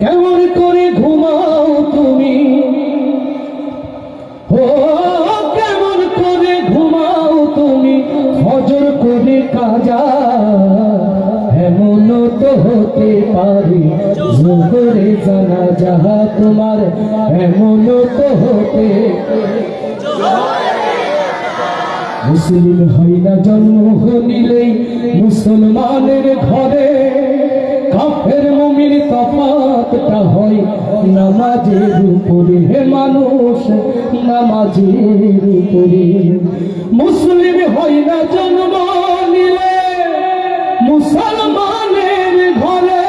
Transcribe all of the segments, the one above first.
কেমন করে ঘুমাও তুমি। ও, কেমন করে ঘুমাও তুমি। ফজর করে কাজা এমন তো হতে পারে। জোহরে জানা যাহা তোমার এমন তো হতে মুসলিম হয় না জন্ম নিলেই মুসলমানের ঘরে। তফাতটা হয়, নামাজের উপরে। হে মানুষ, নামাজের উপরে। মুসলিম হয় না জন্ম নিলে, মুসলমানের ঘরে।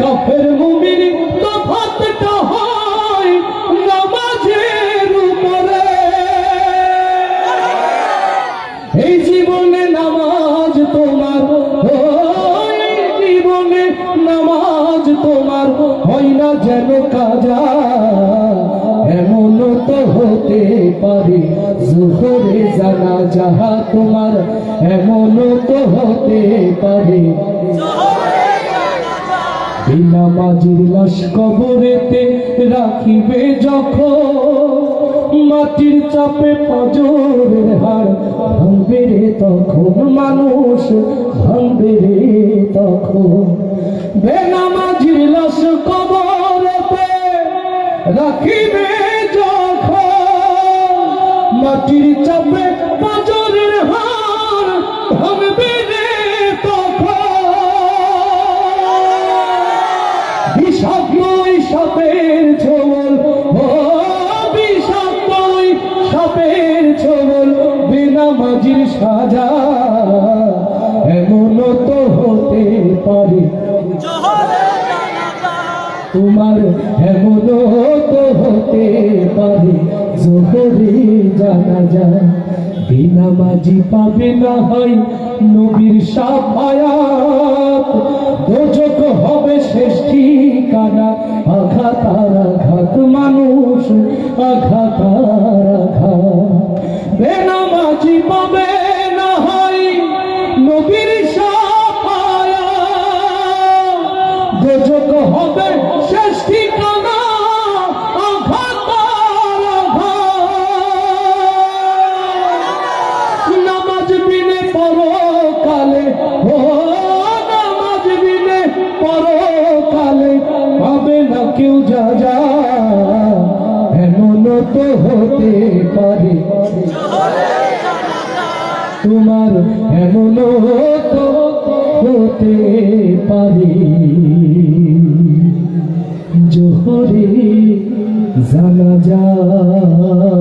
কাফের মুমির তফাতটা হয় নামাজের উপরে। এই জীবনে নামাজ তোমার হয় যেন কাজা, এমন তো হতে পারে। জানা যাহা তোমার, এমন তো হতে পারে। বিনা লাশ কবরেতে রাখিবে যখন, মাটির চাপে পজরের হাড় ভাঙবে রে তখন, মানুষ ভাঙবে রে তখন। বেনামাজির রাখিবে যখন মাটির চাপে পজরের হাড় ভাঙবে রে সাপের ছোবল ও সাপের ছোবল বিনা মাঝির সাজা এমন তো হতে পারে। তোমার এমন জানা যায় পাবে না হয় নবীর সাফায়াত। হবে শেষ ঠিকানা। আঘাত আঘাত মানুষ আঘাত ও নামাজ বিনে না কেউ যা যা এমন হতে পারে। তোমার এমন তো হতে পারে। জোহরে জানা যায়